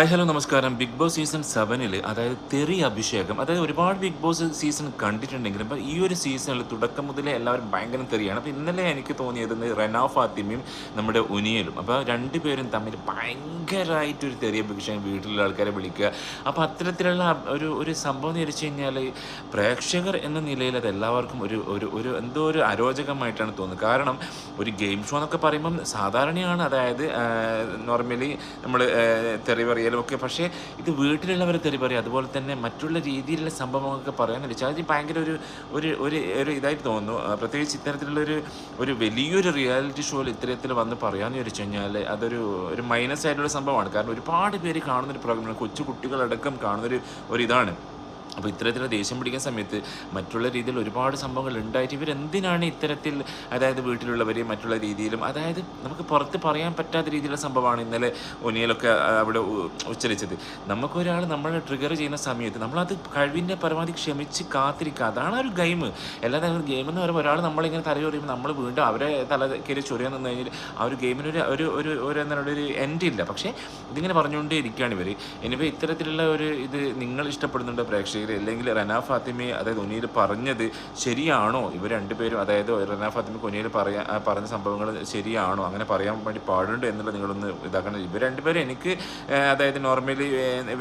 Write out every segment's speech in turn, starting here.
Hi hello നമസ്കാരം. Big boss season സെവനിൽ അതായത് തെറി അഭിഷേകം അതായത് ഒരുപാട് ബിഗ് ബോസ് സീസൺ കണ്ടിട്ടുണ്ടെങ്കിലും അപ്പോൾ ഈ ഒരു സീസണിൽ തുടക്കം മുതലേ എല്ലാവരും ഭയങ്കര തെറിയാണ്. അപ്പോൾ ഇന്നലെ എനിക്ക് തോന്നിയത് റെനാ ഫാത്തിമയും നമ്മുടെ ഉനിയലും. അപ്പോൾ രണ്ടുപേരും തമ്മിൽ ഭയങ്കരമായിട്ടൊരു തെറി അഭിഷേകം വീട്ടിലുള്ള ആൾക്കാരെ വിളിക്കുക. അപ്പോൾ അത്തരത്തിലുള്ള ഒരു ഒരു സംഭവം എന്ന് വെച്ച് കഴിഞ്ഞാൽ പ്രേക്ഷകർ എന്ന നിലയിൽ അത് എല്ലാവർക്കും ഒരു ഒരു ഒരു എന്തോ ഒരു അരോചകമായിട്ടാണ് തോന്നുന്നത്. കാരണം ഒരു ഗെയിം ഷോ എന്നൊക്കെ പറയുമ്പം സാധാരണയാണ് അതായത് നോർമലി നമ്മൾ തെറി പറയലും ഒക്കെ പക്ഷേ ഇത് വീട്ടിലുള്ളവരെ തെറി പറയും. അതുപോലെ തന്നെ മറ്റുള്ള രീതിയിലുള്ള സംഭവങ്ങളൊക്കെ പറയാൻ അതിന് ഭയങ്കര ഒരു ഒരു ഒരു ഒരു ഇതായിട്ട് തോന്നുന്നു. പ്രത്യേകിച്ച് ഇത്തരത്തിലുള്ളൊരു ഒരു ഒരു വലിയൊരു റിയാലിറ്റി ഷോയിൽ ഇത്തരത്തിൽ വന്ന് പറയാമെന്ന് ചോദിച്ചു കഴിഞ്ഞാൽ അതൊരു ഒരു മൈനസ് ആയിട്ടുള്ള സംഭവമാണ്. കാരണം ഒരുപാട് പേര് കാണുന്നൊരു പ്രോഗ്രാം കൊച്ചു കുട്ടികളടക്കം കാണുന്നൊരു ഒരു ഇതാണ് അപ്പോൾ ഇത്തരത്തിലുള്ള ദേഷ്യം പിടിക്കുന്ന സമയത്ത് മറ്റുള്ള രീതിയിൽ ഒരുപാട് സംഭവങ്ങൾ ഉണ്ടായിട്ട് ഇവരെന്തിനാണ് ഇത്തരത്തിൽ അതായത് വീട്ടിലുള്ളവരെയും മറ്റുള്ള രീതിയിലും അതായത് നമുക്ക് പുറത്ത് പറയാൻ പറ്റാത്ത രീതിയിലുള്ള സംഭവമാണ് ഇന്നലെ ഒനിയലൊക്കെ അവിടെ ഉച്ചരിച്ചത്. നമുക്കൊരാൾ നമ്മളെ ട്രിഗർ ചെയ്യുന്ന സമയത്ത് നമ്മളത് കഴിവിന്റെ പരമാവധി ക്ഷമിച്ച് കാത്തിരിക്കുക. അതാണ് ഒരു ഗെയിം അല്ലാതെ ഗെയിം എന്ന് പറയുമ്പോൾ ഒരാൾ നമ്മളിങ്ങനെ തല ചൊറിയുമ്പോൾ നമ്മൾ വീണ്ടും അവരെ തല കയറി ചൊറിയാൻ നിന്ന് കഴിഞ്ഞാൽ ആ ഒരു ഗെയിമിനൊരു ഒരു ഒരു ഒരു എന്നുള്ള ഒരു എൻഡ് ഇല്ല. പക്ഷേ ഇതിങ്ങനെ പറഞ്ഞുകൊണ്ടേ ഇരിക്കുകയാണ് ഇവർ ഇനിയിപ്പോൾ ഇത്തരത്തിലുള്ള ഒരു ഇത് നിങ്ങൾ ഇഷ്ടപ്പെടുന്നുണ്ടോ പ്രേക്ഷകർ അല്ലെങ്കിൽ റന ഫാത്തിമയെ അതായത് ഉനിയിൽ പറഞ്ഞത് ശരിയാണോ? ഇവർ രണ്ടുപേരും അതായത് റന ഫാത്തിമയ്ക്ക് ഉനിയിൽ പറയാ പറഞ്ഞ സംഭവങ്ങൾ ശരിയാണോ? അങ്ങനെ പറയാൻ വേണ്ടി പാടുണ്ട് എന്നുള്ളത് നിങ്ങളൊന്ന് ഇതാക്കണം. ഇവർ രണ്ടുപേരും എനിക്ക് അതായത് നോർമലി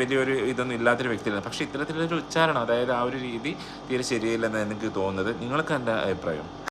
വലിയൊരു ഇതൊന്നും ഇല്ലാത്തൊരു വ്യക്തിയാണ്. പക്ഷേ ഇത്തരത്തിലൊരു ഉച്ചാരണം അതായത് ആ ഒരു രീതി തീരെ ശരിയല്ലെന്ന് എനിക്ക് തോന്നുന്നത്. നിങ്ങൾക്ക് എന്റെ അഭിപ്രായം?